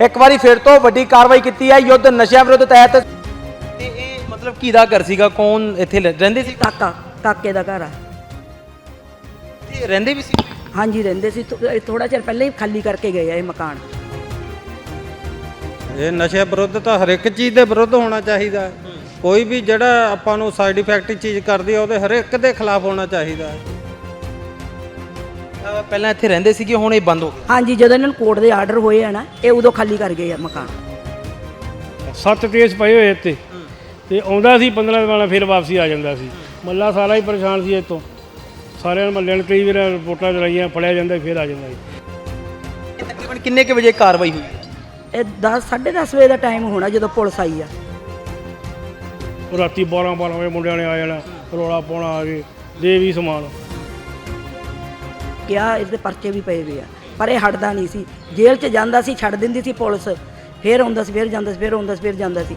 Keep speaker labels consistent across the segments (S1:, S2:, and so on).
S1: ਇੱਕ ਵਾਰੀ ਫਿਰ ਤੋਂ ਵੱਡੀ ਕਾਰਵਾਈ ਕੀਤੀ ਹੈ ਯੁੱਧ ਨਸ਼ਿਆਂ ਵਿਰੁੱਧ ਤਹਿਤ। ਤੇ ਇਹ ਮਤਲਬ ਕਿਹਦਾ ਘਰ ਸੀਗਾ? ਕੌਣ ਇੱਥੇ ਲ- ਰਹਿੰਦੇ ਸੀ?
S2: ਕਾਕਾ ਕਾਕੇ ਦਾ ਘਰ ਆ।
S1: ਤੇ ਰਹਿੰਦੇ ਵੀ ਸੀ?
S2: ਹਾਂਜੀ ਰਹਿੰਦੇ ਸੀ। ਥੋੜਾ ਚਿਰ ਪਹਿਲਾਂ ਹੀ ਖਾਲੀ ਕਰਕੇ ਗਏ ਆ ਇਹ ਮਕਾਨ।
S3: ਇਹ ਨਸ਼ੇ ਵਿਰੁੱਧ ਤਾਂ ਹਰ ਇੱਕ ਚੀਜ਼ ਦੇ ਵਿਰੁੱਧ ਹੋਣਾ ਚਾਹੀਦਾ ਹੈ। ਕੋਈ ਵੀ ਜਿਹੜਾ ਆਪਾਂ ਨੂੰ ਸਾਈਡ ਇਫੈਕਟ ਚੀਜ਼ ਕਰਦੀ ਹੈ ਉਹਦੇ ਹਰ ਇੱਕ ਦੇ ਖਿਲਾਫ ਹੋਣਾ ਚਾਹੀਦਾ ਹੈ।
S1: ਪਹਿਲਾਂ ਇੱਥੇ ਰਹਿੰਦੇ ਸੀਗੇ ਹੁਣ ਇਹ ਬੰਦ ਹੋ ਗਿਆ
S2: ਹਾਂਜੀ ਜਦੋਂ ਇਹਨਾਂ ਨੂੰ ਕੋਰਟ ਦੇ ਆਰਡਰ ਹੋਏ ਆ ਨਾ ਇਹ ਉਦੋਂ ਖਾਲੀ ਕਰ ਗਏ ਆ ਮਕਾਨ।
S4: ਸੱਤ ਕੇਸ ਪਏ ਹੋਏ ਇੱਥੇ। ਤੇ ਆਉਂਦਾ ਸੀ 15 ਦਿਨਾਂ ਬਾਅਦ ਫਿਰ ਵਾਪਸੀ ਆ ਜਾਂਦਾ ਸੀ। ਮੱਲਾ ਸਾਰਾ ਹੀ ਪਰੇਸ਼ਾਨ ਸੀ ਇੱਥੋਂ। ਸਾਰਿਆਂ ਨੂੰ ਮੱਲੇ ਨੇ ਕਈ ਵਾਰ ਰਿਪੋਰਟਾਂ ਚਲਾਈਆਂ ਫੜਿਆ ਜਾਂਦਾ ਫਿਰ ਆ ਜਾਂਦਾ ਸੀ।
S1: ਇਹ ਤਕਰੀਬਨ ਕਿੰਨੇ ਕੁ ਵਜੇ ਕਾਰਵਾਈ ਹੋਈ?
S2: ਇਹ 10 10:30 ਵਜੇ ਦਾ ਟਾਈਮ ਹੋਣਾ ਜਦੋਂ ਪੁਲਿਸ ਆਈ ਆ।
S4: ਉਹ ਰਾਤੀ 12 12 ਵਜੇ ਮੁੰਡਿਆਂ ਨੇ ਆ ਜਾਣਾ ਰੋਲਾ ਪਾਉਣਾ ਆ ਕੇ ਦੇ ਵੀ ਸਮਾਨ।
S2: ਕਿਹਾ ਇਹਦੇ ਪਰਚੇ ਵੀ ਪਏ ਵੇ ਆ। ਪਰ ਇਹ ਹਟਦਾ ਨਹੀਂ ਸੀ। ਜੇਲ੍ਹ 'ਚ ਜਾਂਦਾ ਸੀ, ਛੱਡ ਦਿੰਦੀ ਸੀ ਪੁਲਿਸ। ਫੇਰ ਆਉਂਦਾ ਸੀ, ਫੇਰ ਜਾਂਦਾ ਸੀ, ਫੇਰ ਆਉਂਦਾ ਸੀ, ਫੇਰ ਜਾਂਦਾ ਸੀ।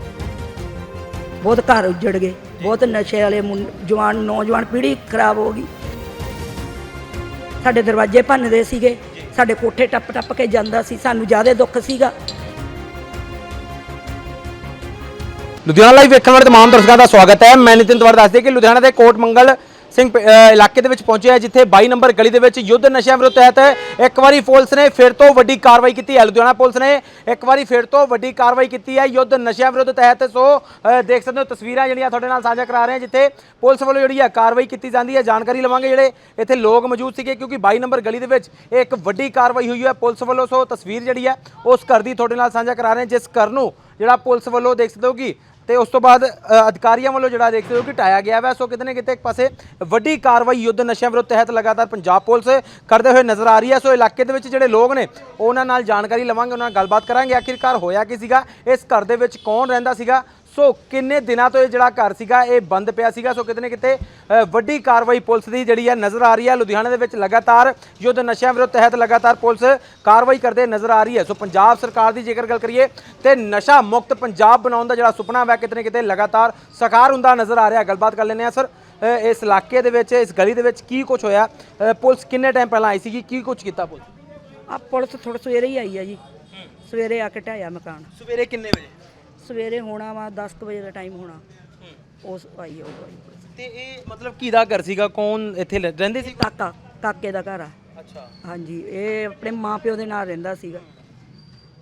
S2: ਬਹੁਤ ਘਰ ਉੱਜੜ ਗਏ। ਬਹੁਤ ਨਸ਼ੇ ਵਾਲੇ ਜਵਾਨ, ਨੌਜਵਾਨ ਪੀੜ੍ਹੀ ਖਰਾਬ ਹੋ ਗਈ। ਸਾਡੇ ਦਰਵਾਜ਼ੇ ਭੰਨਦੇ ਸੀਗੇ। ਸਾਡੇ ਕੋਠੇ ਟੱਪ ਟੱਪ ਕੇ ਜਾਂਦਾ ਸੀ। ਸਾਨੂੰ ਜ਼ਿਆਦਾ ਦੁੱਖ ਸੀਗਾ।
S1: ਲੁਧਿਆਣਾ ਲਾਈਵ ਵੇਖਣ ਵਾਲੇ ਤਮਾਮ ਦਰਸ਼ਕਾਂ ਦਾ ਸਵਾਗਤ ਹੈ। ਮੈਂ ਨਿਤਿਨ ਤਵਰ ਦੱਸਦੇ ਕਿ ਲੁਧਿਆਣਾ ਦੇ ਕੋਟ ਮੰਗਲ ਸਿੰਘ ਇਲਾਕੇ ਦੇ ਵਿੱਚ ਪਹੁੰਚੇ ਹਾਂ, ਜਿੱਥੇ 22 ਨੰਬਰ ਗਲੀ ਦੇ ਵਿੱਚ ਯੁੱਧ ਨਸ਼ਿਆਂ ਵਿਰੁੱਧ ਤਹਿਤ ਇੱਕ ਵਾਰੀ ਪੁਲਿਸ ਨੇ ਫਿਰ ਤੋਂ ਵੱਡੀ ਕਾਰਵਾਈ ਕੀਤੀ ਹੈ। ਲੁਧਿਆਣਾ ਪੁਲਿਸ ਨੇ ਇੱਕ ਵਾਰੀ ਫਿਰ ਤੋਂ ਵੱਡੀ ਕਾਰਵਾਈ ਕੀਤੀ ਹੈ ਯੁੱਧ ਨਸ਼ਿਆਂ ਵਿਰੁੱਧ ਤਹਿਤ। ਸੋ ਦੇਖ ਸਕਦੇ ਹੋ ਤਸਵੀਰਾਂ ਜਿਹੜੀਆਂ ਤੁਹਾਡੇ ਨਾਲ ਸਾਂਝਾ ਕਰਾ ਰਹੇ ਹਾਂ, ਜਿੱਥੇ ਪੁਲਿਸ ਵੱਲੋਂ ਜਿਹੜੀ ਹੈ ਕਾਰਵਾਈ ਕੀਤੀ ਜਾਂਦੀ ਹੈ। ਜਾਣਕਾਰੀ ਲਵਾਂਗੇ ਜਿਹੜੇ ਇੱਥੇ ਲੋਕ ਮੌਜੂਦ ਸੀਗੇ, ਕਿਉਂਕਿ 22 ਨੰਬਰ ਗਲੀ ਦੇ ਵਿੱਚ ਇਹ ਇੱਕ ਵੱਡੀ ਕਾਰਵਾਈ ਹੋਈ ਹੈ ਪੁਲਿਸ ਵੱਲੋਂ। ਸੋ ਤਸਵੀਰ ਜਿਹੜੀ ਹੈ, ਉਸ ਘਰ ਦੀ ਤੁਹਾਡੇ ਨਾਲ ਸਾਂਝਾ ਕਰਾ ਰਹੇ ਹਾਂ, ਜਿਸ ਘਰ ਨੂੰ ਜਿਹੜਾ ਪੁਲਿਸ ਵੱਲੋਂ ਦੇਖ ਸਕਦੇ ਹੋ ਕਿ ਤੇ ਉਸ ਤੋਂ ਬਾਅਦ ਅ, ਅਧਿਕਾਰੀਆਂ ਵੱਲੋਂ ਜਿਹੜਾ ਦੇਖਦੇ ਹੋ ਕਿ ਟਾਇਆ ਗਿਆ ਵਾ ਸੋ ਕਿਤੇ ਨਾ ਕਿਤੇ ਇੱਕ ਪਾਸੇ ਵੱਡੀ ਕਾਰਵਾਈ ਯੁੱਧ ਨਸ਼ਿਆਂ ਵਿਰੁੱਧ ਤਹਿਤ ਲਗਾਤਾਰ ਪੰਜਾਬ ਪੁਲਿਸ ਕਰਦੇ ਹੋਏ ਨਜ਼ਰ ਆ ਰਹੀ ਹੈ। ਸੋ ਇਲਾਕੇ ਦੇ ਵਿੱਚ ਜਿਹੜੇ ਲੋਕ ਨੇ ਉਹਨਾਂ ਨਾਲ ਜਾਣਕਾਰੀ ਲਵਾਂਗੇ ਉਹਨਾਂ ਨਾਲ ਗੱਲਬਾਤ ਕਰਾਂਗੇ। ਆਖਿਰਕਾਰ ਹੋਇਆ ਕੀ ਸੀਗਾ? ਇਸ ਘਰ ਦੇ ਵਿੱਚ ਕੌਣ ਰਹਿੰਦਾ ਸੀਗਾ? ਸੋ ਕਿੰਨੇ ਦਿਨਾਂ ਤੋਂ ਇਹ ਜਿਹੜਾ ਘਰ ਸੀਗਾ ਇਹ ਬੰਦ ਪਿਆ ਸੀਗਾ? ਸੋ ਕਿਤੇ ਨਾ ਕਿਤੇ ਵੱਡੀ ਕਾਰਵਾਈ ਪੁਲਿਸ ਦੀ ਜਿਹੜੀ ਹੈ ਨਜ਼ਰ ਆ ਰਹੀ ਹੈ ਲੁਧਿਆਣਾ ਦੇ ਵਿੱਚ ਲਗਾਤਾਰ ਯੁੱਧ ਨਸ਼ਿਆਂ ਵਿਰੁੱਧ ਤਹਿਤ ਲਗਾਤਾਰ ਪੁਲਿਸ ਕਾਰਵਾਈ ਕਰਦੇ ਨਜ਼ਰ ਆ ਰਹੀ ਹੈ। ਸੋ ਪੰਜਾਬ ਸਰਕਾਰ ਦੀ ਜੇਕਰ ਗੱਲ ਕਰੀਏ ਤੇ ਨਸ਼ਾ ਮੁਕਤ ਪੰਜਾਬ ਬਣਾਉਣ ਦਾ ਜਿਹੜਾ ਸੁਪਨਾ ਹੈ ਕਿਤੇ ਨਾ ਕਿਤੇ ਲਗਾਤਾਰ ਸਾਕਾਰ ਹੁੰਦਾ ਨਜ਼ਰ ਆ ਰਿਹਾ। ਗੱਲਬਾਤ ਕਰ ਲੈਂਦੇ ਆ ਸਰ ਇਸ ਇਲਾਕੇ ਦੇ ਵਿੱਚ ਇਸ ਗਲੀ ਦੇ ਵਿੱਚ ਕੀ ਕੁਝ ਹੋਇਆ? ਪੁਲਿਸ ਕਿੰਨੇ ਟਾਈਮ ਪਹਿਲਾਂ ਆਈ ਸੀਗੀ? ਕੀ ਕੁਝ ਕੀਤਾ ਪੁਲਿਸ?
S2: ਆ ਪੁਲਿਸ ਥੋੜਾ ਸਵੇਰੇ ਹੀ ਆਈ ਆ ਜੀ। ਸਵੇਰੇ ਆ ਕੇ ਢਾਇਆ ਮਕਾਨ।
S1: ਸਵੇਰੇ ਕਿੰਨੇ ਵਜੇ?
S2: ਸਵੇਰੇ ਹੋਣਾ ਵਾ 10 ਕੁ ਵਜੇ ਦਾ ਟਾਈਮ ਹੋਣਾ। ਉਸ ਆਈ ਪੁਲਿਸ।
S1: ਤੇ ਇਹ ਮਤਲਬ ਕਿਹਦਾ ਘਰ ਸੀਗਾ? ਕੌਣ ਇੱਥੇ ਲ- ਰਹਿੰਦੇ ਸੀ?
S2: ਕਾਕਾ ਕਾਕੇ ਦਾ ਘਰ ਆ।
S1: ਅੱਛਾ।
S2: ਹਾਂਜੀ ਇਹ ਆਪਣੇ ਮਾਪਿਓ ਦੇ ਨਾਲ ਰਹਿੰਦਾ ਸੀਗਾ।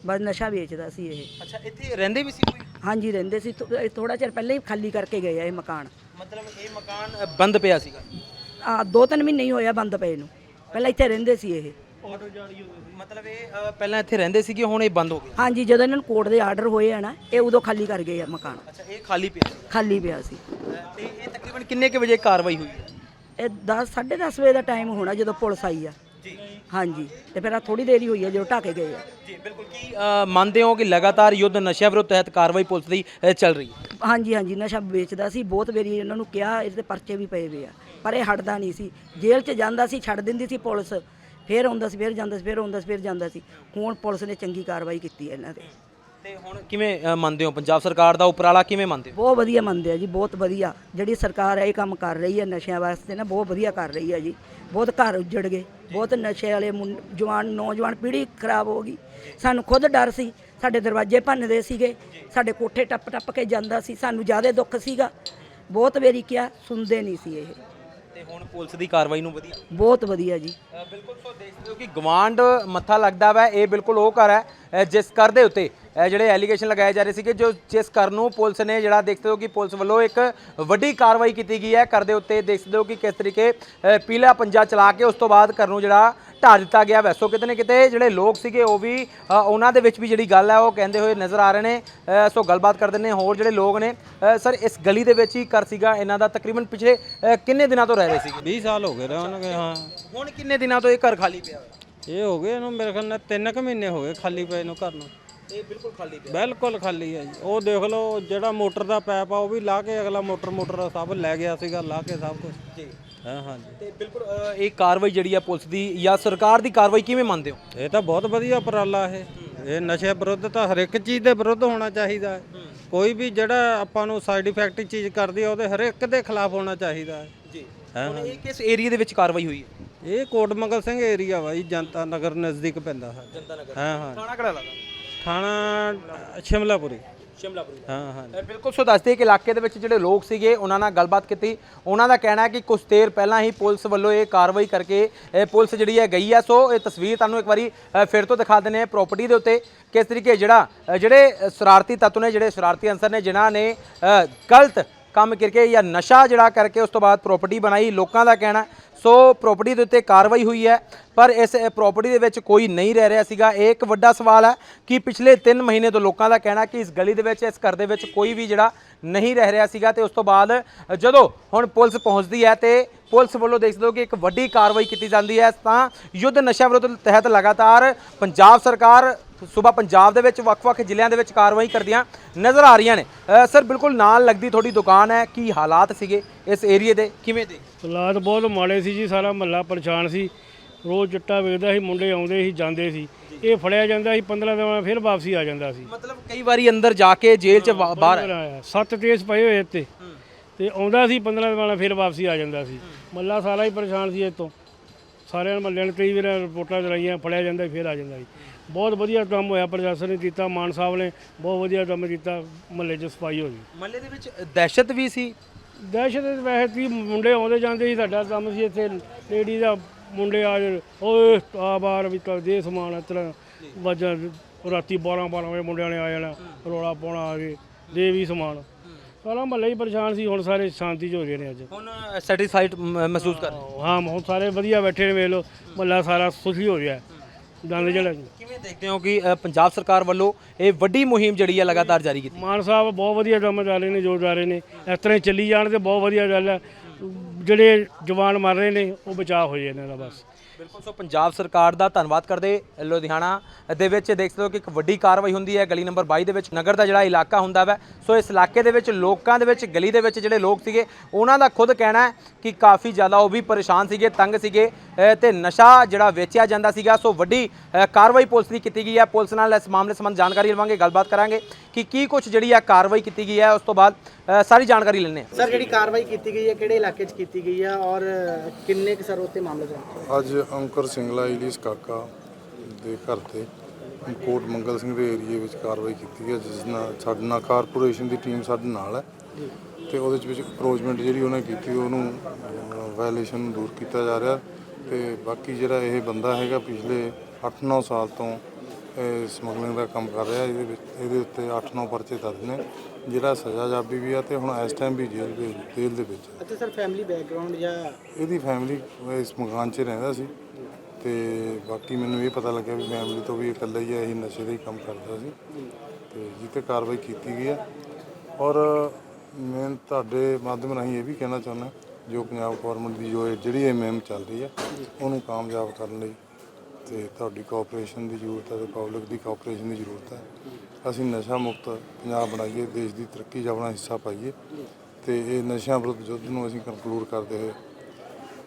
S2: ਬਸ ਨਸ਼ਾ ਵੇਚਦਾ ਸੀ ਇਹ।
S1: ਅੱਛਾ ਇੱਥੇ ਰਹਿੰਦੇ ਵੀ ਸੀ ਕੋਈ?
S2: ਹਾਂਜੀ ਰਹਿੰਦੇ ਸੀ। ਥੋੜਾ ਚਿਰ ਪਹਿਲਾਂ ਹੀ ਖਾਲੀ ਕਰਕੇ ਗਏ ਆ ਇਹ ਮਕਾਨ।
S1: ਮਤਲਬ ਇਹ ਮਕਾਨ ਅ, ਬੰਦ ਪਿਆ ਸੀਗਾ?
S2: ਆ ਦੋ ਤਿੰਨ ਮਹੀਨੇ ਹੀ ਹੋਇਆ ਬੰਦ ਪਏ ਨੂੰ। ਪਹਿਲਾਂ ਇੱਥੇ ਰਹਿੰਦੇ ਸੀ ਇਹ।
S1: ਮਤਲਬ ਇਹ ਅ, ਪਹਿਲਾਂ ਇੱਥੇ ਰਹਿੰਦੇ ਸੀਗੇ ਹੁਣ ਇਹ ਬੰਦ ਹੋ ਗਿਆ
S2: ਹਾਂਜੀ ਜਦੋਂ ਇਹਨਾਂ ਨੂੰ ਕੋਰਟ ਦੇ ਆਰਡਰ ਹੋਏ ਆ ਨਾ ਇਹ ਉਦੋਂ ਖਾਲੀ ਕਰ ਗਏ ਆ ਮਕਾਨ।
S1: ਅੱਛਾ ਇਹ ਖਾਲੀ ਪਿਆ ਸੀ?
S2: ਖਾਲੀ ਪਿਆ ਸੀ।
S1: ਤੇ ਇਹ ਤਕਰੀਬਨ ਕਿੰਨੇ ਕੁ ਵਜੇ ਕਾਰਵਾਈ ਹੋਈ ਹੈ?
S2: ਇਹ 10 10:30 ਵਜੇ ਦਾ ਟਾਈਮ ਹੋਣਾ ਜਦੋਂ ਪੁਲਿਸ ਆਈ ਆ।
S1: ਜੀ।
S2: ਹਾਂਜੀ ਤੇ ਫਿਰ ਆ ਥੋੜੀ ਦੇਰ ਹੀ ਹੋਈ ਆ ਜਦੋਂ ਢਾਕੇ ਗਏ ਆ।
S1: ਜੀ ਬਿਲਕੁਲ। ਕੀ ਅ, ਮੰਨਦੇ ਹੋ ਕਿ ਲਗਾਤਾਰ ਯੁੱਧ ਨਸ਼ਿਆਂ ਵਿਰੁੱਧ ਤਹਿਤ ਕਾਰਵਾਈ ਪੁਲਿਸ ਦੀ ਅ, ਚੱਲ ਰਹੀ ਹੈ?
S2: ਹਾਂਜੀ ਹਾਂਜੀ ਨਸ਼ਾ ਵੇਚਦਾ ਸੀ। ਬਹੁਤ ਵਾਰੀ ਇਹਨਾਂ ਨੂੰ ਕਿਹਾ ਇਹਦੇ ਪਰਚੇ ਵੀ ਪਏ ਵੇ ਆ। ਪਰ ਇਹ ਹਟਦਾ ਨਹੀਂ ਸੀ। ਜੇਲ੍ਹ 'ਚ ਜਾਂਦਾ ਸੀ ਛੱਡ ਦਿੰਦੀ ਸੀ ਪੁਲਿਸ। ਫੇਰ ਆਉਂਦਾ ਸੀ ਫੇਰ ਜਾਂਦਾ ਸੀ ਫੇਰ ਆਉਂਦਾ ਸੀ ਫੇਰ ਜਾਂਦਾ ਸੀ। ਹੁਣ ਪੁਲਿਸ ਨੇ ਚੰਗੀ ਕਾਰਵਾਈ ਕੀਤੀ ਹੈ ਇਹਨਾਂ ਤੇ।
S1: ਤੇ ਹੁਣ ਕਿਵੇਂ ਅ, ਮੰਨਦੇ ਹੋ? ਪੰਜਾਬ ਸਰਕਾਰ ਦਾ ਉਪਰਾਲਾ ਕਿਵੇਂ ਮੰਨਦੇ ਹੋ?
S2: ਬਹੁਤ ਵਧੀਆ ਮੰਨਦੇ ਆ ਜੀ ਬਹੁਤ ਵਧੀਆ। ਜਿਹੜੀ ਸਰਕਾਰ ਹੈ ਇਹ ਕੰਮ ਕਰ ਰਹੀ ਹੈ ਨਸ਼ਿਆਂ ਵਾਸਤੇ ਨਾ ਬਹੁਤ ਵਧੀਆ ਕਰ ਰਹੀ ਹੈ ਜੀ। ਬਹੁਤ ਘਰ ਉੱਜੜ ਗਏ ਬਹੁਤ ਨਸ਼ੇ ਵਾਲੇ ਮੁੰ- ਜਵਾਨ ਨੌਜਵਾਨ ਪੀੜ੍ਹੀ ਖਰਾਬ ਹੋ ਗਈ। ਸਾਨੂੰ ਖੁਦ ਡਰ ਸੀ ਸਾਡੇ ਦਰਵਾਜ਼ੇ ਭੰਨਦੇ ਸੀਗੇ ਸਾਡੇ ਕੋਠੇ ਟੱਪ ਟੱਪ ਕੇ ਜਾਂਦਾ ਸੀ ਸਾਨੂੰ ਜ਼ਿਆਦਾ ਦੁੱਖ ਸੀਗਾ। ਬਹੁਤ ਵਾਰੀ ਕਿਹਾ ਸੁਣਦੇ ਨਹੀਂ ਸੀ ਇਹ।
S1: ਤੇ ਹੁਣ ਪੁਲਿਸ ਦੀ ਕਾਰਵਾਈ ਨੂੰ ਵਧੀਆ?
S2: ਬਹੁਤ ਵਧੀਆ ਜੀ।
S1: ਅ, ਬਿਲਕੁਲ ਸੋ ਦੇਖਦੇ ਹੋ ਕਿ ਗਵਾਂਡ ਮੱਥਾ ਲੱਗਦਾ ਵਾ ਇਹ ਬਿਲਕੁਲ ਉਹ ਘਰ ਹੈ ਅ, ਜਿਸ ਘਰ ਦੇ ਉੱਤੇ ਅ, ਜਿਹੜੇ ਐਲੀਗੇਸ਼ਨ ਲਗਾਏ ਜਾ ਰਹੇ ਸੀਗੇ ਜੋ ਜਿਸ ਘਰ ਨੂੰ ਪੁਲਿਸ ਨੇ ਜਿਹੜਾ ਦੇਖਦੇ ਹੋ ਕਿ ਪੁਲਿਸ ਵੱਲੋਂ ਇੱਕ ਵੱਡੀ ਕਾਰਵਾਈ ਕੀਤੀ ਗਈ ਹੈ। ਘਰ ਦੇ ਉੱਤੇ ਦੇਖਦੇ ਹੋ ਕਿ ਕਿਸ ਤਰੀਕੇ ਅ, ਪੀਲਾ ਪੰਜਾ ਚਲਾ ਕੇ ਉਸ ਤੋਂ ਬਾਅਦ ਘਰ ਨੂੰ ਜਿਹੜਾ ਢਾ ਦਿੱਤਾ ਗਿਆ ਵੈ। ਸੋ ਕਿਤੇ ਨਾ ਕਿਤੇ ਜਿਹੜੇ ਲੋਕ ਸੀਗੇ ਉਹ ਵੀ ਉਹਨਾਂ ਦੇ ਵਿੱਚ ਵੀ ਜਿਹੜੀ ਗੱਲ ਹੈ ਉਹ ਕਹਿੰਦੇ ਹੋਏ ਨਜ਼ਰ ਆ ਰਹੇ ਨੇ। ਸੋ ਗੱਲਬਾਤ ਕਰਦੇ ਨੇ ਹੋਰ ਜਿਹੜੇ ਲੋਕ ਨੇ। ਸਰ ਇਸ ਗਲੀ ਦੇ ਵਿੱਚ ਹੀ ਘਰ ਸੀਗਾ ਇਹਨਾਂ ਦਾ ਤਕਰੀਬਨ ਪਿਛਲੇ ਕਿੰਨੇ ਦਿਨਾਂ ਤੋਂ ਰਹਿ ਰਹੇ ਸੀਗੇ?
S3: 20 ਸਾਲ ਹੋ ਗਏ ਰਹਿਣਗੇ ਹਾਂ।
S1: ਹੁਣ ਕਿੰਨੇ ਦਿਨਾਂ ਤੋਂ ਇਹ ਘਰ ਖਾਲੀ ਪਿਆ?
S3: ਇਹ ਹੋ ਗਏ ਇਹਨੂੰ ਮੇਰੇ ਖਿਆਲ ਨਾਲ 3 ਕੁ ਮਹੀਨੇ ਹੋ ਗਏ ਖਾਲੀ ਪਏ ਨੂੰ ਘਰ ਨੂੰ।
S1: ਇਹ ਬਿਲਕੁਲ ਖਾਲੀ ਪਿਆ।
S3: ਬਿਲਕੁਲ ਖਾਲੀ ਹੈ ਜੀ। ਉਹ ਦੇਖ ਲਓ ਜਿਹੜਾ ਮੋਟਰ ਦਾ ਪੈਪ ਆ ਉਹ ਵੀ ਲਾ ਕੇ ਅਗਲਾ ਮੋਟਰ ਮੋਟਰ ਸਭ ਲੈ ਗਿਆ ਸੀਗਾ ਲਾ ਕੇ ਸਭ ਕੁਝ
S1: ਜੀ।
S3: ਹਾਂ
S1: ਤੇ ਬਿਲਕੁਲ ਅ, ਇਹ ਕਾਰਵਾਈ ਜਿਹੜੀ ਆ ਪੁਲਿਸ ਦੀ ਜਾਂ ਸਰਕਾਰ ਦੀ ਕਾਰਵਾਈ ਕਿਵੇਂ ਮੰਨਦੇ ਹੋ?
S3: ਇਹ ਤਾਂ ਬਹੁਤ ਵਧੀਆ ਉਪਰਾਲਾ ਇਹ। ਇਹ ਨਸ਼ੇ ਵਿਰੁੱਧ ਤਾਂ ਹਰ ਇੱਕ ਚੀਜ਼ ਦੇ ਵਿਰੁੱਧ ਹੋਣਾ ਚਾਹੀਦਾ ਹੈ। ਕੋਈ ਵੀ ਜਿਹੜਾ ਆਪਾਂ ਨੂੰ ਸਾਈਡ ਇਫੈਕਟ ਚੀਜ਼ ਕਰਦੀ ਹੈ ਉਹਦੇ ਹਰ ਇੱਕ ਦੇ ਖਿਲਾਫ ਹੋਣਾ ਚਾਹੀਦਾ ਹੈ।
S1: ਜੀ।
S3: ਹਾਂ
S1: ਹੁਣ ਇਹ ਕਿਸ ਏਰੀਆ ਦੇ ਵਿੱਚ ਕਾਰਵਾਈ ਹੋਈ ਹੈ?
S3: ਇਹ ਕੋਟ ਮੰਗਲ ਸਿੰਘ ਏਰੀਆ ਵਾ ਜੀ ਜਨਤਾ ਨਗਰ ਨਜ਼ਦੀਕ ਪੈਂਦਾ ਹੈ
S1: ਜਨਤਾ ਨਗਰ।
S3: ਹਾਂ ਹਾਂ।
S1: ਥਾਣਾ ਕਿਹੜਾ ਲੱਗਾ
S3: ਥਾਣਾ ਸ਼ਿਮਲਾਪੁਰੀ।
S1: ਸ਼ਿਮਲਾਪੁਰੀ
S3: ਹਾਂ ਹਾਂ।
S1: ਅ, ਬਿਲਕੁਲ ਸੋ ਦੱਸਦੇ ਕਿ ਇਲਾਕੇ ਦੇ ਵਿੱਚ ਜਿਹੜੇ ਲੋਕ ਸੀਗੇ ਉਹਨਾਂ ਨਾਲ ਗੱਲਬਾਤ ਕੀਤੀ। ਉਹਨਾਂ ਦਾ ਕਹਿਣਾ ਹੈ ਕਿ ਕੁਝ ਦੇਰ ਪਹਿਲਾਂ ਹੀ ਪੁਲਿਸ ਵੱਲੋਂ ਇਹ ਕਾਰਵਾਈ ਕਰਕੇ ਇਹ ਪੁਲਿਸ ਜਿਹੜੀ ਹੈ ਗਈ ਹੈ ਸੋ ਇਹ ਤਸਵੀਰ ਤੁਹਾਨੂੰ ਇੱਕ ਵਾਰੀ ਅ, ਫਿਰ ਤੋਂ ਦਿਖਾ ਦਿੰਦੇ ਹਾਂ ਪ੍ਰਾਪਰਟੀ ਦੇ ਉੱਤੇ ਕਿਸ ਤਰੀਕੇ ਜਿਹੜਾ ਅ, ਜਿਹੜੇ ਸ਼ਰਾਰਤੀ ਤੱਤ ਨੇ ਜਿਹੜੇ ਸ਼ਰਾਰਤੀ ਅੰਸਰ ਨੇ ਜਿਨ੍ਹਾਂ ਨੇ ਅ, ਗਲਤ ਕੰਮ ਕਰਕੇ ਜਾਂ ਨਸ਼ਾ ਜਿਹੜਾ ਕਰਕੇ ਉਸ ਤੋਂ ਬਾਅਦ ਪ੍ਰਾਪਰਟੀ ਬਣਾਈ, ਲੋਕਾਂ ਦਾ ਕਹਿਣਾ ਸੋ ਪ੍ਰਾਪਰਟੀ ਦੇ ਉੱਤੇ ਕਾਰਵਾਈ ਹੋਈ ਹੈ, ਪਰ ਇਸ ਪ੍ਰਾਪਰਟੀ ਦੇ ਵਿੱਚ ਕੋਈ ਨਹੀਂ ਰਹਿ ਰਿਹਾ ਸੀਗਾ। ਇਹ ਇੱਕ ਵੱਡਾ ਸਵਾਲ ਹੈ ਕਿ ਪਿਛਲੇ 3 ਮਹੀਨੇ ਤੋਂ ਲੋਕਾਂ ਦਾ ਕਹਿਣਾ ਕਿ ਇਸ ਗਲੀ ਦੇ ਵਿੱਚ, ਇਸ ਘਰ ਦੇ ਵਿੱਚ ਕੋਈ ਵੀ ਜਿਹੜਾ ਨਹੀਂ ਰਹਿ ਰਿਹਾ ਸੀਗਾ ਤੇ ਉਸ ਤੋਂ ਬਾਅਦ ਜਦੋਂ ਹੁਣ ਪੁਲਿਸ ਪਹੁੰਚਦੀ ਹੈ ਤੇ ਪੁਲਿਸ ਵੱਲੋਂ ਦੇਖ ਸਕਦੇ ਹੋ ਕਿ ਇੱਕ ਵੱਡੀ ਕਾਰਵਾਈ ਕੀਤੀ ਜਾਂਦੀ ਹੈ। ਤਾਂ ਯੁੱਧ ਨਸ਼ਾ ਵਿਰੋਧ ਤਹਿਤ ਲਗਾਤਾਰ ਪੰਜਾਬ ਸਰਕਾਰ ਸੂਬਾ ਪੰਜਾਬ ਦੇ ਵਿੱਚ ਵੱਖ-ਵੱਖ ਜ਼ਿਲ੍ਹਿਆਂ ਦੇ ਵਿੱਚ ਕਾਰਵਾਈ ਕਰਦੀਆਂ ਨਜ਼ਰ ਆ ਰਹੀਆਂ ਨੇ। ਸਰ ਬਿਲਕੁਲ ਨਾਲ ਲੱਗਦੀ ਤੁਹਾਡੀ ਦੁਕਾਨ ਹੈ ਕੀ ਹਾਲਾਤ ਸੀਗੇ ਇਸ ਏਰੀਏ ਦੇ? ਕਿਵੇਂ ਦੇ?
S4: ਹਾਲਾਤ ਬਹੁਤ ਮਾੜੇ ਸੀ ਜੀ ਸਾਰਾ ਮਹੱਲਾ ਪਰੇਸ਼ਾਨ ਸੀ। ਰੋਜ਼ ਚਿੱਟਾ ਵੇਚਦਾ ਸੀ ਮੁੰਡੇ ਆਉਂਦੇ ਸੀ ਜਾਂਦੇ ਸੀ। ਇਹ ਫੜਿਆ ਜਾਂਦਾ ਸੀ 15 ਦਿਨਾਂ ਫਿਰ ਵਾਪਸੀ ਆ ਜਾਂਦਾ ਸੀ।
S1: ਮਤਲਬ ਕਈ ਵਾਰੀ ਅੰਦਰ ਜਾ ਕੇ ਜੇਲ੍ਹ 'ਚ ਬਾ- ਬਾਹਰ
S4: ਆਇਆ ਸੱਤ ਕੇਸ ਪਏ ਹੋਏ ਇੱਥੇ। ਤੇ ਆਉਂਦਾ ਸੀ 15 ਦਿਨਾਂ ਫਿਰ ਵਾਪਸੀ ਆ ਜਾਂਦਾ ਸੀ। ਮਹੱਲਾ ਸਾਰਾ ਹੀ ਪਰੇਸ਼ਾਨ ਸੀ ਇਤੋਂ ਸਾਰਿਆਂ ਮਹੱਲਿਆਂ ਨੇ ਕਈ ਵਾਰ ਰਿਪੋਰਟਾਂ ਚਲਾਈਆਂ ਫੜਿਆ ਜਾਂਦਾ ਫਿਰ ਆ ਜਾਂਦਾ ਸੀ ਬਹੁਤ ਵਧੀਆ ਕੰਮ ਹੋਇਆ ਪ੍ਰਸ਼ਾਸਨ ਨੇ ਕੀਤਾ ਮਾਨ ਸਾਹਿਬ ਨੇ ਬਹੁਤ ਵਧੀਆ ਕੰਮ ਕੀਤਾ ਮਹੱਲੇ 'ਚ ਸਫ਼ਾਈ ਹੋ ਗਈ।
S1: ਮਹੱਲੇ ਦੇ ਵਿੱਚ ਦਹਿਸ਼ਤ ਵੀ ਸੀ?
S4: ਦਹਿਸ਼ਤ ਦੇ ਵੈਸੇ ਕੀ ਮੁੰਡੇ ਆਉਂਦੇ ਜਾਂਦੇ ਸੀ ਸਾਡਾ ਕੰਮ ਸੀ ਇੱਥੇ ਲੇਡੀ ਦਾ ਮੁੰਡੇ ਆ ਓਏ ਆ ਬਾਹਰ ਵੀ ਕਰ ਦੇ ਸਮਾਨ ਇਸ ਤਰ੍ਹਾਂ ਵਜਾ ਰਾਤੀ 12 12 ਵਜੇ ਮੁੰਡਿਆਂ ਨੇ ਆ ਜਾਣਾ ਰੋਲਾ ਪਾਉਣਾ ਆ ਕੇ ਦੇ ਵੀ ਸਮਾਨ। ਸਾਰਾ ਮਹੱਲਾ ਹੀ ਪਰੇਸ਼ਾਨ ਸੀ ਹੁਣ ਸਾਰੇ ਸ਼ਾਂਤੀ 'ਚ ਹੋ ਗਏ ਨੇ ਅੱਜ।
S1: ਹੁਣ ਸੈਟੀਸਫਾਈਡ ਮਹਿਸੂਸ ਕਰ ਰਹੇ
S4: ਹਾਂ ਹੁਣ ਸਾਰੇ ਵਧੀਆ ਬੈਠੇ ਨੇ ਵੇਖ ਲਓ ਮਹੱਲਾ ਸਾਰਾ ਸੁਖੀ ਹੋ ਗਿਆ ਦੰਦ ਜਿਹੜਾ
S1: ਕਿਵੇਂ ਦੇਖਦੇ ਹੋ ਕਿ ਅ, ਪੰਜਾਬ ਸਰਕਾਰ ਵੱਲੋਂ ਇਹ ਵੱਡੀ ਮੁਹਿੰਮ ਜਿਹੜੀ ਹੈ ਲਗਾਤਾਰ ਜਾਰੀ ਕੀਤੀ?
S4: ਮਾਨ ਸਾਹਿਬ ਬਹੁਤ ਵਧੀਆ ਕੰਮ ਕਰ ਰਹੇ ਨੇ ਜੋ ਜਾ ਰਹੇ ਨੇ। ਇਸ ਤਰ੍ਹਾਂ ਹੀ ਚੱਲੀ ਜਾਣ ਤੇ ਬਹੁਤ ਵਧੀਆ ਗੱਲ ਹੈ ਜਿਹੜੇ ਜਵਾਨ ਮਰ ਰਹੇ ਨੇ ਉਹ ਬਚਾਅ ਹੋ ਜਾਏ ਇਹਨਾਂ ਦਾ ਬਸ।
S1: ਬਿਲਕੁਲ, ਸੋ ਪੰਜਾਬ ਸਰਕਾਰ ਦਾ ਧੰਨਵਾਦ ਕਰਦੇ ਲੁਧਿਆਣਾ ਦੇ ਵਿੱਚ। ਦੇਖ ਸਕਦੇ ਹੋ ਕਿ ਇੱਕ ਵੱਡੀ ਕਾਰਵਾਈ ਹੁੰਦੀ ਹੈ ਗਲੀ ਨੰਬਰ 22 ਦੇ ਵਿੱਚ। ਨਗਰ ਦਾ ਜਿਹੜਾ ਇਲਾਕਾ ਹੁੰਦਾ ਵੈ, ਸੋ ਇਸ ਇਲਾਕੇ ਦੇ ਵਿੱਚ ਲੋਕਾਂ ਦੇ ਵਿੱਚ, ਗਲੀ ਦੇ ਵਿੱਚ ਜਿਹੜੇ ਲੋਕ ਸੀਗੇ, ਉਹਨਾਂ ਦਾ ਖੁਦ ਕਹਿਣਾ ਹੈ ਕਿ ਕਾਫੀ ਜ਼ਿਆਦਾ ਉਹ ਵੀ ਪਰੇਸ਼ਾਨ ਸੀਗੇ, ਤੰਗ ਸੀਗੇ। ਤੇ ਨਸ਼ਾ ਜਿਹੜਾ ਵੇਚਿਆ ਜਾਂਦਾ ਸੀਗਾ ਸੋ ਵੱਡੀ ਕਾਰਵਾਈ ਪੁਲਿਸ ਦੀ ਕੀਤੀ ਗਈ ਹੈ। ਪੁਲਿਸ ਨਾਲ ਇਸ ਮਾਮਲੇ ਸੰਬੰਧ ਜਾਣਕਾਰੀ ਲਵਾਂਗੇ ਗੱਲਬਾਤ ਕਰਾਂਗੇ ਕਿ ਕੀ ਕੁਝ ਜਿਹੜੀ ਆ ਕਾਰਵਾਈ ਕੀਤੀ ਗਈ ਹੈ ਉਸ ਤੋਂ ਬਾਅਦ ਸਾਰੀ ਜਾਣਕਾਰੀ ਲੈਣੇ ਆ
S5: ਸਰ ਜਿਹੜੀ ਕਾਰਵਾਈ ਕੀਤੀ ਗਈ ਹੈ ਕਿਹੜੇ ਇਲਾਕੇ 'ਚ ਕੀਤੀ ਗਈ ਹੈ ਔਰ ਕਿੰਨੇ ਕੁ ਸਰ ਉੱਤੇ ਮਾਮਲੇ ਚ
S6: ਅੱਜ ਅੰਕਰ ਸਿੰਗਲਾ ਇਲੀਸ ਕਾਕਾ ਦੇ ਘਰ ਤੇ ਕੋਟ ਮੰਗਲ ਸਿੰਘ ਦੇ ਏਰੀਏ ਵਿੱਚ ਕਾਰਵਾਈ ਕੀਤੀ ਹੈ ਜਿਸ ਨਾਲ ਸਾਡੇ ਨਾਲ ਕਾਰਪੋਰੇਸ਼ਨ ਦੀ ਟੀਮ ਸਾਡੇ ਨਾਲ ਹੈ ਤੇ ਉਹਦੇ ਵਿੱਚ ਅਪਰੋਚਮੈਂਟ ਜਿਹੜੀ ਉਹਨੇ ਕੀਤੀ ਉਹਨੂੰ ਵਾਇਲੇਸ਼ਨ ਦੂਰ ਕੀਤਾ ਜਾ ਰਿਹਾ। ਤੇ ਬਾਕੀ ਜਿਹੜਾ ਇਹ ਬੰਦਾ ਹੈਗਾ ਪਿਛਲੇ 8-9 ਸਾਲ ਤੋਂ ਸਮਗਲਿੰਗ ਦਾ ਕੰਮ ਕਰ ਰਿਹਾ ਇਹਦੇ ਵਿੱਚ ਇਹਦੇ ਉੱਤੇ 8-9 ਪਰਚੇ ਦਰਜ ਨੇ। ਜਿਹੜਾ ਸਜ਼ਾ ਜਾਬੀ ਵੀ ਆ ਤੇ ਹੁਣ ਇਸ ਟਾਈਮ ਵੀ ਜੇਲ੍ਹ ਦੇ ਜੇਲ੍ਹ ਦੇ ਵਿੱਚ ਹੈ
S5: ਅੱਛਾ ਸਰ ਫੈਮਿਲੀ ਬੈਕਗ੍ਰਾਉਂਡ ਜਾਂ
S6: ਇਹਦੀ ਫੈਮਿਲੀ ਇਸ ਮਕਾਨ 'ਚ ਰਹਿੰਦਾ ਸੀ ਤੇ ਬਾਕੀ ਮੈਨੂੰ ਇਹ ਪਤਾ ਲੱਗਿਆ ਵੀ ਫੈਮਿਲੀ ਤੋਂ ਵੀ ਇਕੱਲਾ ਹੀ ਇਹ ਨਸ਼ੇ ਦਾ ਹੀ ਕੰਮ ਕਰਦਾ ਸੀ। ਤੇ ਜਿੱਤੇ ਕਾਰਵਾਈ ਕੀਤੀ ਗਈ ਹੈ ਔਰ ਮੈਂ ਤੁਹਾਡੇ ਮਾਧਿਅਮ ਰਾਹੀਂ ਇਹ ਵੀ ਕਹਿਣਾ ਚਾਹੁੰਦਾ ਜੋ ਪੰਜਾਬ ਗਵਰਨਮੈਂਟ ਦੀ ਜੋ ਇਹ ਜਿਹੜੀ ਇਹ ਮੁਹਿੰਮ ਚੱਲ ਰਹੀ ਹੈ ਉਹਨੂੰ ਕਾਮਯਾਬ ਕਰਨ ਲਈ ਤੇ ਤੁਹਾਡੀ ਕੋਆਪਰੇਸ਼ਨ ਦੀ ਜ਼ਰੂਰਤ ਹੈ ਤੇ ਪਬਲਿਕ ਦੀ ਕੋਆਪਰੇਸ਼ਨ ਦੀ ਜ਼ਰੂਰਤ ਹੈ। ਅਸੀਂ ਨਸ਼ਾ ਮੁਕਤ ਪੰਜਾਬ ਬਣਾਈਏ ਦੇਸ਼ ਦੀ ਤਰੱਕੀ 'ਚ ਆਪਣਾ ਹਿੱਸਾ ਪਾਈਏ ਤੇ ਇਹ ਨਸ਼ਿਆਂ ਵਿਰੁੱਧ ਯੁੱਧ ਨੂੰ ਅਸੀਂ ਕੰਕਲੂਡ ਕਰਦੇ ਹੋਏ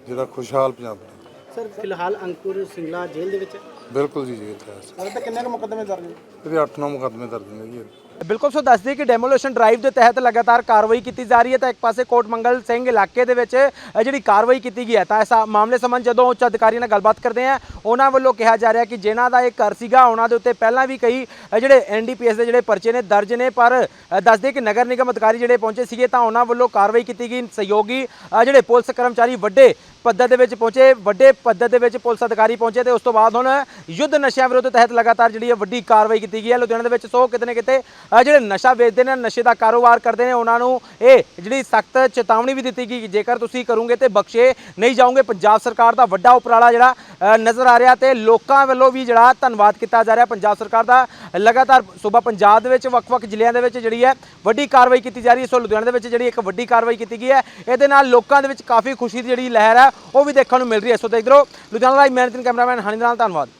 S6: ਜਿਹੜਾ ਖੁਸ਼ਹਾਲ ਪੰਜਾਬ ਬਣਾਈਏ।
S5: ਸਰ ਫਿਲਹਾਲ ਅੰਕੁਰ ਸਿੰਗਲਾ ਜੇਲ੍ਹ ਦੇ ਵਿੱਚ ਹੈ?
S6: ਬਿਲਕੁਲ ਜੀ ਜੇਲ੍ਹ 'ਚ ਹੈ।
S5: ਤੱਕ ਕਿੰਨੇ ਕੁ ਮੁਕੱਦਮੇ ਦਰਜ ਨੇ?
S6: ਇਹਦੇ 8-9 ਮੁਕੱਦਮੇ ਦਰਜ ਨੇ ਜੀ।
S1: ਬਿਲਕੁਲ ਸੋ ਦੱਸਦੇ ਕਿ ਡੈਮੋਲੇਸ਼ਨ ਡਰਾਈਵ ਦੇ ਤਹਿਤ ਲਗਾਤਾਰ ਕਾਰਵਾਈ ਕੀਤੀ ਜਾ ਰਹੀ ਹੈ। ਤਾਂ ਇੱਕ ਪਾਸੇ ਕੋਟ ਮੰਗਲ ਸਿੰਘ ਇਲਾਕੇ ਦੇ ਵਿੱਚ ਜਿਹੜੀ ਕਾਰਵਾਈ ਕੀਤੀ ਗਈ ਹੈ ਤਾਂ ਇਸ ਮਾਮਲੇ ਸੰਬੰਧ ਜਦੋਂ ਉੱਚ ਅਧਿਕਾਰੀਆਂ ਨਾਲ ਗੱਲਬਾਤ ਕਰਦੇ ਆ ਉਹਨਾਂ ਵੱਲੋਂ ਕਿਹਾ ਜਾ ਰਿਹਾ ਕਿ ਜਿਨ੍ਹਾਂ ਦਾ ਇਹ ਘਰ ਸੀਗਾ ਉਹਨਾਂ ਦੇ ਉੱਤੇ ਪਹਿਲਾਂ ਵੀ ਕਈ ਅ, ਜਿਹੜੇ ਐਨਡੀਪੀਐਸ ਦੇ ਜਿਹੜੇ ਪਰਚੇ ਨੇ ਦਰਜ ਨੇ ਪਰ ਅ, ਦੱਸਦੇ ਕਿ ਨਗਰ ਨਿਗਮ ਅਧਿਕਾਰੀ ਜਿਹੜੇ ਪਹੁੰਚੇ ਸੀਗੇ ਤਾਂ ਉਹਨਾਂ ਵੱਲੋਂ ਕਾਰਵਾਈ ਕੀਤੀ ਗਈ। ਸਹਿਯੋਗੀ ਜਿਹੜੇ ਪੁਲਿਸ ਕਰਮਚਾਰੀ ਵੱਡੇ ਪੱਧਰ ਦੇ ਵਿੱਚ ਪਹੁੰਚੇ ਵੱਡੇ ਪੱਧਰ ਦੇ ਵਿੱਚ ਪੁਲਿਸ ਅਧਿਕਾਰੀ ਪਹੁੰਚੇ ਤੇ ਉਸ ਤੋਂ ਬਾਅਦ ਹੁਣ ਯੁੱਧ ਨਸ਼ਿਆਂ ਵਿਰੁੱਧ ਤਹਿਤ ਲਗਾਤਾਰ ਜਿਹੜੀ ਹੈ ਵੱਡੀ ਕਾਰਵਾਈ ਕੀਤੀ ਗਈ ਹੈ ਲੁਧਿਆਣਾ ਦੇ ਵਿੱਚ। ਸੋ ਕਿਤੇ ਨਾ ਕਿਤੇ ਜਿਹੜੇ ਨਸ਼ਾ ਵੇਚਦੇ ਨੇ, ਨਸ਼ੇ ਦਾ ਕਾਰੋਬਾਰ ਕਰਦੇ ਨੇ, ਉਹਨਾਂ ਨੂੰ ਇਹ ਜਿਹੜੀ ਸਖਤ ਚੇਤਾਵਨੀ ਵੀ ਦਿੱਤੀ ਗਈ ਜੇਕਰ ਤੁਸੀਂ ਕਰੋਗੇ ਤੇ ਬਖਸ਼ੇ, ਨਹੀਂ ਜਾਓਗੇ। ਪੰਜਾਬ ਸਰਕਾਰ ਦਾ ਵੱਡਾ ਉਪਰਾਲਾ ਜਿਹੜਾ ਨਜ਼ਰ ਆ ਰਿਹਾ ਤੇ ਲੋਕਾਂ ਵੱਲੋਂ ਵੀ ਜਿਹੜਾ ਧੰਨਵਾਦ ਕੀਤਾ ਜਾ ਰਿਹਾ। ਪੰਜਾਬ ਸਰਕਾਰ ਦਾ ਲਗਾਤਾਰ ਸੂਬਾ ਪੰਜਾਬ ਦੇ ਵਿੱਚ, ਵੱਖ-ਵੱਖ ਜ਼ਿਲ੍ਹਿਆਂ ਦੇ ਵਿੱਚ ਜਿਹੜੀ ਹੈ, ਵੱਡੀ ਕਾਰਵਾਈ ਕੀਤੀ ਜਾ ਰਹੀ ਹੈ। ਸੋ ਲੁਧਿਆਣਾ ਦੇ ਵਿੱਚ ਜਿਹੜੀ ਇੱਕ ਵੱਡੀ ਕਾਰਵਾਈ ਕੀਤੀ ਗਈ ਹੈ। ਇਹਦੇ ਨਾਲ ਲੋਕਾਂ ਦੇ ਵਿੱਚ ਕਾਫੀ ਖੁਸ਼ੀ ਦੀ ਜਿਹੜੀ ਲਹਿਰ ਹੈ, ਉਹ ਵੀ ਦੇਖਣ ਨੂੰ ਮਿਲ ਰਹੀ ਹੈ। ਸੋ ਦੇਖਦੇ ਰਹੋ, Ludhiana live managing cameraman Honey ਦੇ ਨਾਲ, ਧੰਨਵਾਦ।